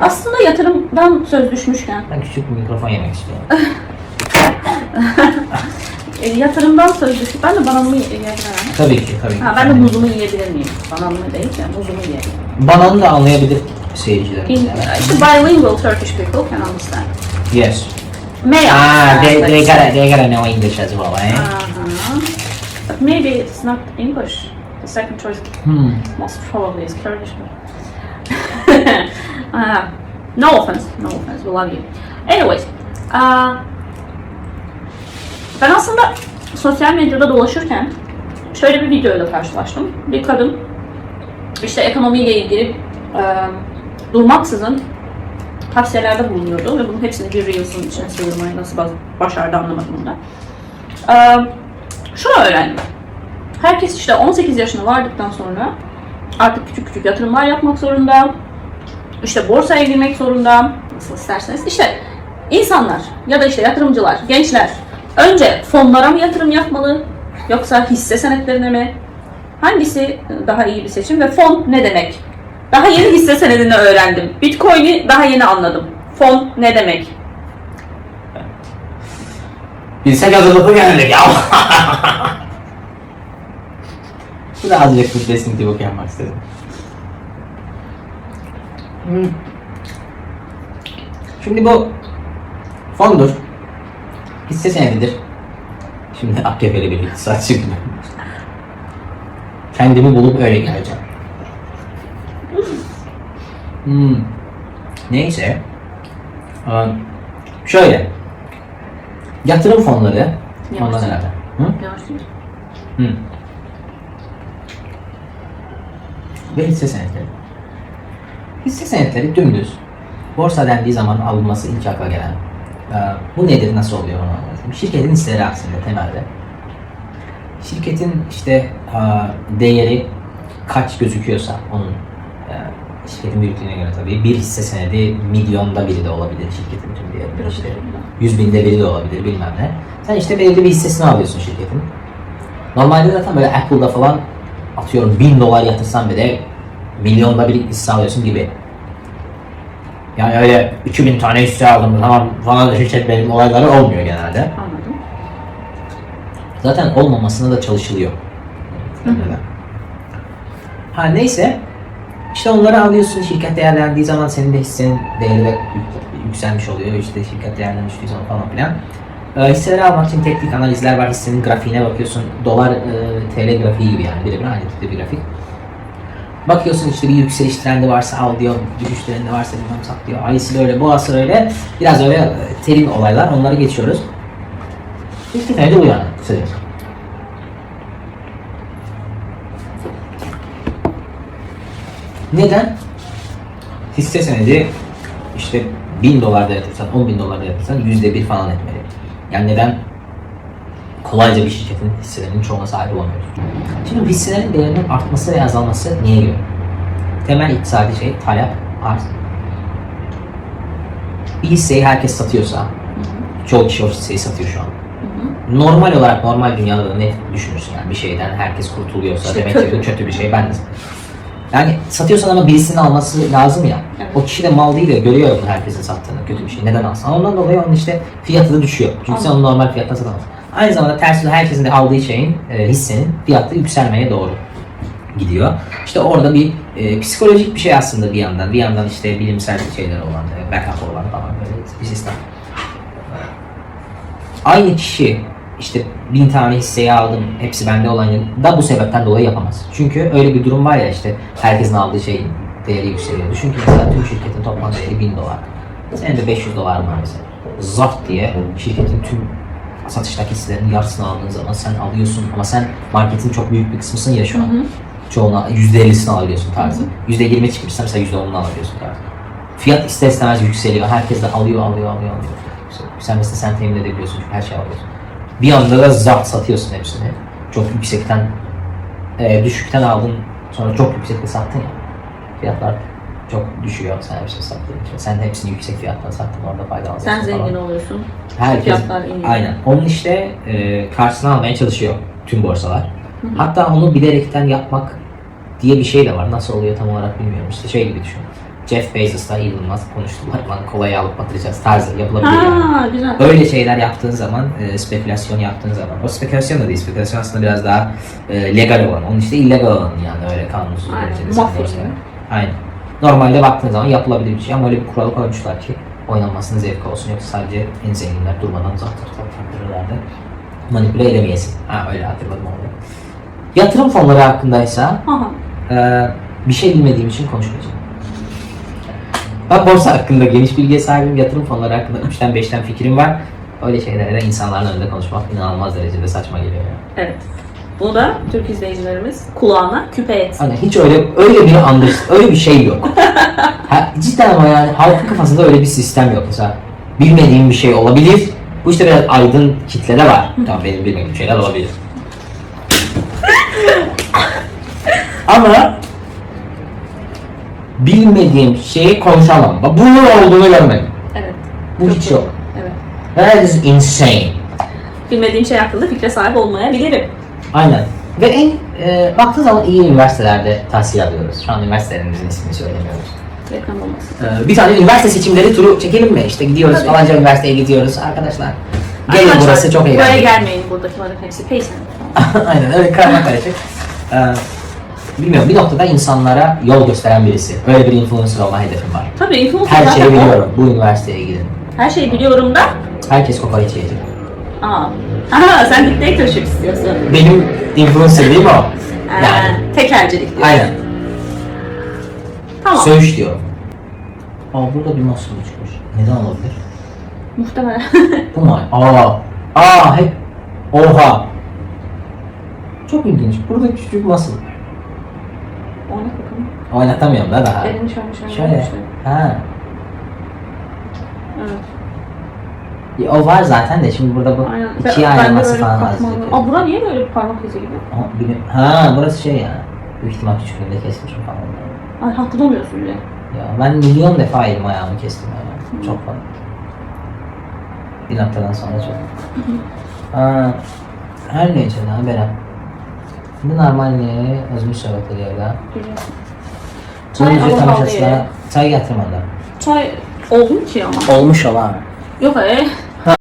Aslında yatırımdan söz düşmüşken, Ben küçük bir mikrofon yemek istiyorum. e, yatırımdan söz düş. Ben de bananımı yiyebilirim. tabii ki tabii ki. Ha, ben de muzumu yiyebilir miyim? Bananımı değil de muzumu yiyebilirim. Bananı da anlayabilir seyircilerimiz. In, işte bilingual Turkish people can understand. Yes. May I Ah, they, they gotta they gotta know English as well, eh? Uh-huh. But maybe it's not English. The second choice Hmm. most probably is Kurdish. But uh, no offense, no offense, we love you. Anyways, uh, ben aslında sosyal medyada dolaşırken şöyle bir videoyla karşılaştım. Bir kadın işte ekonomiyle ilgili e, durmaksızın tavsiyelerde bulunuyordu ve bunun hepsini bir Reels'ın içine sığdırmayı nasıl başardı anlamadım onu da. Ee, şunu öğrendim. Herkes işte 18 yaşına vardıktan sonra artık küçük küçük yatırımlar yapmak zorunda. İşte borsaya girmek zorunda. Nasıl isterseniz. İşte insanlar ya da işte yatırımcılar, gençler önce fonlara mı yatırım yapmalı yoksa hisse senetlerine mi? Hangisi daha iyi bir seçim ve fon ne demek? Daha yeni hisse senedini öğrendim. Bitcoin'i daha yeni anladım. Fon ne demek? Bilsek hazırlıklı geldik ya. Azıcık bir desinti yapmak istedim. Hmm. Şimdi bu fondur. Hisse senedidir. Şimdi AKP'li bir iktisatçı gibi. Kendimi bulup öyle geleceğim. Hmm. Neyse. Şöyle. Yatırım fonları. Ondan herhalde. Hı? Hı. Ve hisse senetleri. Hisse senetleri dümdüz. Borsa dendiği zaman alınması ilk akla gelen. Ee, bu nedir, nasıl oluyor onu anlatayım. Şirketin hisseleri aslında temelde. Şirketin işte aa, değeri kaç gözüküyorsa onun e, şirketin büyüklüğüne göre tabii bir hisse senedi milyonda biri de olabilir şirketin tüm değerinde Biraz işte yüz binde biri de olabilir bilmem ne. Sen işte belirli bir hissesini alıyorsun şirketin. Normalde zaten böyle Apple'da falan atıyorum bin dolar yatırsan bile milyonda bir hisse alıyorsun gibi. Yani öyle 2000 tane hisse aldım tamam falan da şirket benim olayları olmuyor genelde. Anladım. Zaten olmamasına da çalışılıyor. Ha neyse işte onları alıyorsun şirket değerlendiği zaman senin de hissenin değeri de yük- yükselmiş oluyor. İşte şirket değerden düştüğü zaman falan filan. Ee, hisseleri almak için teknik analizler var. Hissenin grafiğine bakıyorsun. Dolar e, TL grafiği gibi yani birebir aynı tipte bir grafik. Bakıyorsun işte bir yükseliş trendi varsa al diyor, düşüş trendi varsa bilmem sat diyor. Ayısı öyle, boğası öyle. Biraz öyle e, terim olaylar, onları geçiyoruz. İlk tane de bu yani. kısacası. Neden? Hisse senedi işte 1000 dolarda yatırsan, 10 bin dolarda yatırsan yüzde bir falan etmeli. Yani neden? Kolayca bir şirketin hisselerinin çoğuna sahip olamıyoruz. Şimdi bu hisselerin değerinin artması ve azalması niye göre? Temel iktisadi şey talep, arz. Bir hisseyi herkes satıyorsa, çoğu kişi o hisseyi satıyor şu an. Normal olarak normal dünyada da ne düşünürsün yani bir şeyden herkes kurtuluyorsa İşte demek kötü. ki kötü bir şey. Ben de yani satıyorsan ama birisinin alması lazım ya. Evet. O kişi de mal değil de görüyor herkesin sattığını kötü bir şey. Neden alsın? Ondan dolayı onun işte fiyatı da düşüyor. Çünkü sen onu normal fiyatla satamazsın. Aynı zamanda tersine herkesin de aldığı şeyin, e, hissenin fiyatı yükselmeye doğru gidiyor. İşte orada bir e, psikolojik bir şey aslında bir yandan. Bir yandan işte bilimsel şeyler olan, e, backup olan falan böyle bir sistem. Aynı kişi işte bin tane hisseyi aldım, hepsi bende olan da bu sebepten dolayı yapamaz. Çünkü öyle bir durum var ya işte herkesin aldığı şeyin değeri yükseliyor. Düşün ki mesela tüm şirketin toplam değeri 1000 dolar. Senin de 500 dolar var mesela. Zart diye şirketin tüm satıştaki hisselerin yarısını aldığın zaman sen alıyorsun ama sen marketin çok büyük bir kısmısın ya şu an. Çoğuna %50'sini alıyorsun tarzı. %20 çıkmışsa mesela %10'unu alıyorsun tarzı. Fiyat ister istemez yükseliyor. Herkes de alıyor, alıyor, alıyor, alıyor. Sen mesela sen temin edebiliyorsun çünkü her şeyi alıyorsun. Bir anda da zart satıyorsun hepsini. Çok yüksekten, e, düşükten aldın sonra çok yüksekte sattın ya. Fiyatlar çok düşüyor sen hepsini sattığın için. Sen de hepsini yüksek fiyattan sattın orada fayda alıyorsun Sen falan. zengin oluyorsun. Herkes, Fiyatlar iniyor. aynen. Onun işte e, karşısına almaya çalışıyor tüm borsalar. Hatta onu bilerekten yapmak diye bir şey de var. Nasıl oluyor tam olarak bilmiyorum. İşte şey gibi düşün. Jeff Bezos'la Elon Musk konuştular. Lan kolayı alıp batıracağız tarzı yapılabilir yani. Ha güzel. Öyle şeyler yaptığın zaman, e, spekülasyon yaptığın zaman, o spekülasyon da değil, spekülasyon aslında biraz daha e, legal olan, onun işte illegal olan yani öyle kanunsuz Aynen, derecede mafya gibi. Aynen. Normalde baktığın zaman yapılabilir bir şey ama öyle bir kural koymuşlar ki oynanmasının zevki olsun yoksa sadece en zenginler durmadan zaten faktörlerde manipüle edemeyesin. Ha öyle hatırladım onu. Yatırım fonları hakkındaysa Aha. ee, bir şey bilmediğim için konuşmayacağım. Ben borsa hakkında geniş bilgiye sahibim. Yatırım fonları hakkında 3'ten 5'ten fikrim var. Öyle şeylere de insanların önünde konuşmak inanılmaz derecede saçma geliyor. ya. Evet. Bunu da Türk izleyicilerimiz kulağına küpe etsin. Hani hiç öyle öyle bir anlayış, öyle bir şey yok. ha, cidden ama yani halkın kafasında öyle bir sistem yok. Mesela bilmediğim bir şey olabilir. Bu işte biraz aydın kitlede var. Tamam benim bilmediğim şeyler olabilir. ama bilmediğim şeyi konuşamam. Bak bunun olduğunu görmedim. Evet. Bu Çok hiç doğru. yok. Evet. That is insane. Bilmediğim şey hakkında fikre sahip olmayabilirim. Aynen. Ve en e, baktığın zaman iyi üniversitelerde tahsil alıyoruz. Şu an üniversitelerimizin ismini söylemiyoruz. Reklam olmasın. Ee, bir tane üniversite seçimleri turu çekelim mi? İşte gidiyoruz Tabii. falanca üniversiteye gidiyoruz arkadaşlar. Gelin Arkadaşlar, burası çok Buraya eğlenceli. gelmeyin buradakilerin hepsi paysen. Aynen öyle karma karışık. Ee, bilmiyorum bir noktada insanlara yol gösteren birisi. Öyle bir influencer olma hedefim var. Tabii influencer Her şeyi o. biliyorum. Bu üniversiteye gidin. Her şeyi biliyorum da. Herkes kokoreç yiyecek. Aa. Aha sen dictatorship istiyorsun. Benim influencer değil mi o? Yani. Yani. tekelcilik diyorsun. Aynen. Tamam. Söğüş diyor. Aa burada bir nasıl çıkmış. Neden olabilir? Muhtemelen. Bu mu? Aa. Aa hep. Oha. Çok ilginç. Burada küçük nasıl? Ona bakalım. Oynatamıyorum da daha. Elini şöyle şöyle. Şöyle. Ha. Evet. Ya, O var zaten de şimdi burada bu Aynen. ikiye Ben de ayrılması böyle falan az katmanlı- gözüküyor. Aa bura niye böyle bir parmak izi gibi? Ama bilim- Ha burası şey ya. Büyük ihtimal küçüklüğünde kesmişim falan. Ay hatırlamıyorsun bile. Ya ben milyon defa elim ayağımı kestim ya. Çok fazla. Bir noktadan sonra çok. Aa, her neyse daha Berat. Bu normal ne? Özmüş söhbetleri ya. Biliyorsun. Bunun Çay ücret ama pahalı çay getirmeden. Çay oldu mu ki ama? Olmuş olan. Yok e.